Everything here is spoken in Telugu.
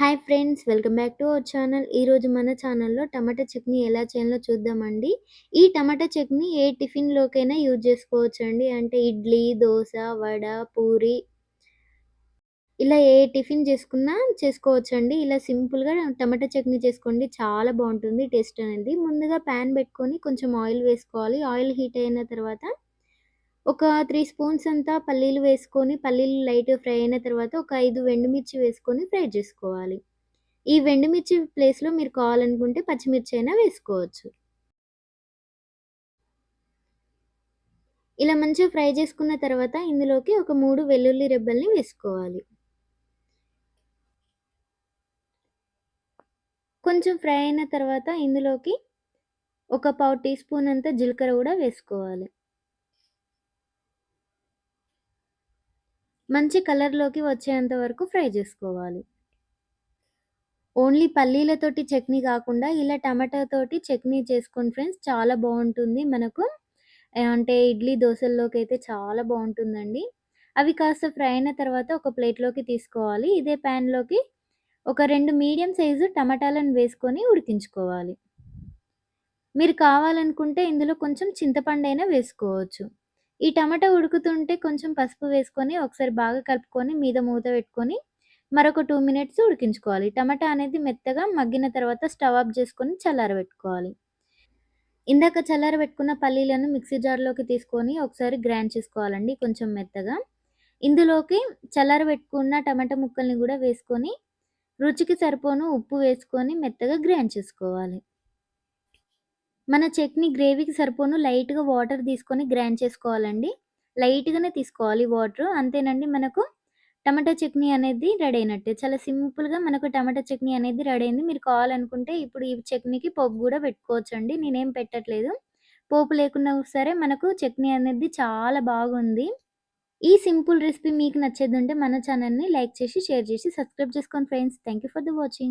Hi friends welcome back to our channel. ఈరోజు మన ఛానల్లో టమాటా చట్నీ ఎలా చేయాలో చూద్దామండి. ఈ టమాటా చట్నీ ఏ టిఫిన్లోకైనా యూజ్ చేసుకోవచ్చండి. అంటే ఇడ్లీ దోశ వడ పూరి ఇలా ఏ టిఫిన్ చేసుకున్నా చేసుకోవచ్చండి. ఇలా సింపుల్గా టమాటా చట్నీ చేసుకోండి. చాలా బాగుంటుంది టేస్ట్ అనేది. ముందుగా ప్యాన్ పెట్టుకొని కొంచెం ఆయిల్ వేసుకోవాలి. ఆయిల్ హీట్ అయిన తర్వాత ఒక త్రీ స్పూన్స్ అంతా పల్లీలు వేసుకొని పల్లీలు లైట్ ఫ్రై అయిన తర్వాత ఒక ఐదు వెండుమిర్చి వేసుకొని ఫ్రై చేసుకోవాలి. ఈ వెండుమిర్చి ప్లేస్లో మీరు కావాలనుకుంటే పచ్చిమిర్చి అయినా వేసుకోవచ్చు. ఇలా మంచిగా ఫ్రై చేసుకున్న తర్వాత ఇందులోకి ఒక మూడు వెల్లుల్లి రెబ్బల్ని వేసుకోవాలి. కొంచెం ఫ్రై అయిన తర్వాత ఇందులోకి ఒక పావు టీ స్పూన్ అంత జీలకర్ర కూడా వేసుకోవాలి. మంచి కలర్లోకి వచ్చేంత వరకు ఫ్రై చేసుకోవాలి. ఓన్లీ పల్లీలతోటి చట్నీ కాకుండా ఇలా టమాటాతోటి చట్నీ చేసుకోండి ఫ్రెండ్స్ చాలా బాగుంటుంది. మనకు అంటే ఇడ్లీ దోశల్లోకి అయితే చాలా బాగుంటుందండి. అవి కాస్త ఫ్రై అయిన తర్వాత ఒక ప్లేట్లోకి తీసుకోవాలి. ఇదే ప్యాన్లోకి ఒక రెండు మీడియం సైజు టమాటాలను వేసుకొని ఉడికించుకోవాలి. మీరు కావాలనుకుంటే ఇందులో కొంచెం చింతపండు అయినా వేసుకోవచ్చు. ఈ టమాటా ఉడుకుతుంటే కొంచెం పసుపు వేసుకొని ఒకసారి బాగా కలుపుకొని మీద మూత పెట్టుకొని మరొక టూ మినిట్స్ ఉడికించుకోవాలి. టమాటా అనేది మెత్తగా మగ్గిన తర్వాత స్టవ్ ఆఫ్ చేసుకొని చల్లారబెట్టుకోవాలి ఇందాక చల్లారబెట్టుకున్న పల్లీలను మిక్సీ జార్లోకి తీసుకొని ఒకసారి గ్రైండ్ చేసుకోవాలండి కొంచెం మెత్తగా. ఇందులోకి చల్లారబెట్టుకున్న టమాటా ముక్కల్ని కూడా వేసుకొని రుచికి సరిపోను ఉప్పు వేసుకొని మెత్తగా గ్రైండ్ చేసుకోవాలి. మన చట్నీ గ్రేవీకి సరిపోను లైట్గా వాటర్ తీసుకొని గ్రైండ్ చేసుకోవాలండి. లైట్గానే తీసుకోవాలి వాటర్. అంతేనండి మనకు టమాటా చట్నీ అనేది రెడీ అయినట్టే. చాలా సింపుల్గా మనకు టమాటా చట్నీ అనేది రెడీ అయింది. మీరు కావాలనుకుంటే ఇప్పుడు ఈ చట్నీకి పోపు కూడా పెట్టుకోవచ్చు అండి నేనేం పెట్టట్లేదు. పోపు లేకున్నా సరే మనకు చట్నీ అనేది చాలా బాగుంది. ఈ సింపుల్ రెసిపీ మీకు నచ్చేది ఉంటే మన ఛానల్ని లైక్ చేసి షేర్ చేసి సబ్స్క్రైబ్ చేసుకోండి friends thank you for the watching.